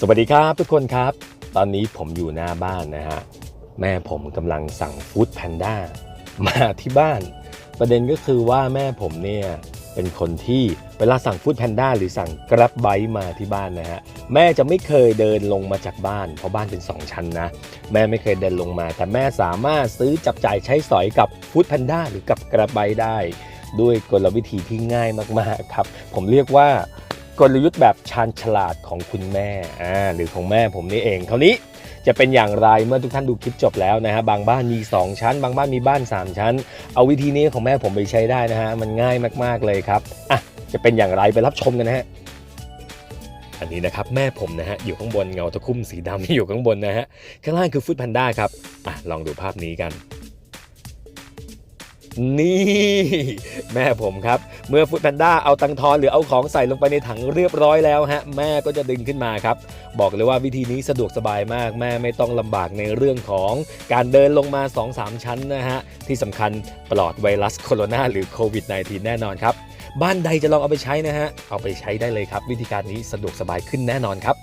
สวัสดีครับทุกคนครับ ตอนนี้ผมอยู่หน้าบ้านนะฮะ แม่ผมกำลังสั่งฟู้ดแพนด้ามาที่บ้าน ประเด็นก็คือว่าแม่ผมเนี่ยเป็นคนที่เวลาสั่งฟู้ดแพนด้าหรือสั่งกรับไบมาที่บ้านนะฮะ แม่จะไม่เคยเดินลงมาจากบ้าน เพราะบ้านเป็น 2 ชั้นนะ แม่ไม่เคยเดินลงมา แต่แม่สามารถซื้อจับจ่ายใช้สอยกับฟู้ดแพนด้าหรือกับกระไบได้ ด้วยกลวิธีที่ง่ายมากๆครับ ผมเรียกว่า กลยุทธ์แบบชาญฉลาดของคุณแม่อ่าหรือของแม่ผมนี่เองคราวนี้จะเป็นอย่างไรเมื่อทุกท่านดูคลิปจบแล้วนะฮะบางบ้านมี 2 ชั้น บางบ้านมีบ้าน 3 ชั้น เอาวิธีนี้ของแม่ผมไปใช้ได้นะฮะมันง่ายมากๆเลยครับอะจะเป็นอย่างไรไปรับชมกันนะฮะอันนี้นะครับแม่ผมนะฮะอยู่ข้างบนเงาตะคุ่มสีดำที่อยู่ข้างบนนะฮะข้างล่างคือฟู้ดแพนด้าครับอะลองดูภาพนี้กัน นี่ แม่ผมครับ เมื่อฟู้ดแพนด้าเอาตังทอนหรือเอาของใส่ลงไปในถังเรียบร้อยแล้วฮะ แม่ก็จะดึงขึ้นมาครับ บอกเลยว่าวิธีนี้สะดวกสบายมาก แม่ไม่ต้องลำบากในเรื่องของการเดินลงมา 2-3 ชั้นนะฮะ ที่สำคัญปลอดไวรัสโคโรนาหรือโควิด -19 แน่นอนครับ บ้านใดจะลองเอาไปใช้นะฮะ เอาไปใช้ได้เลยครับ วิธีการนี้สะดวกสบายขึ้นแน่นอนครับ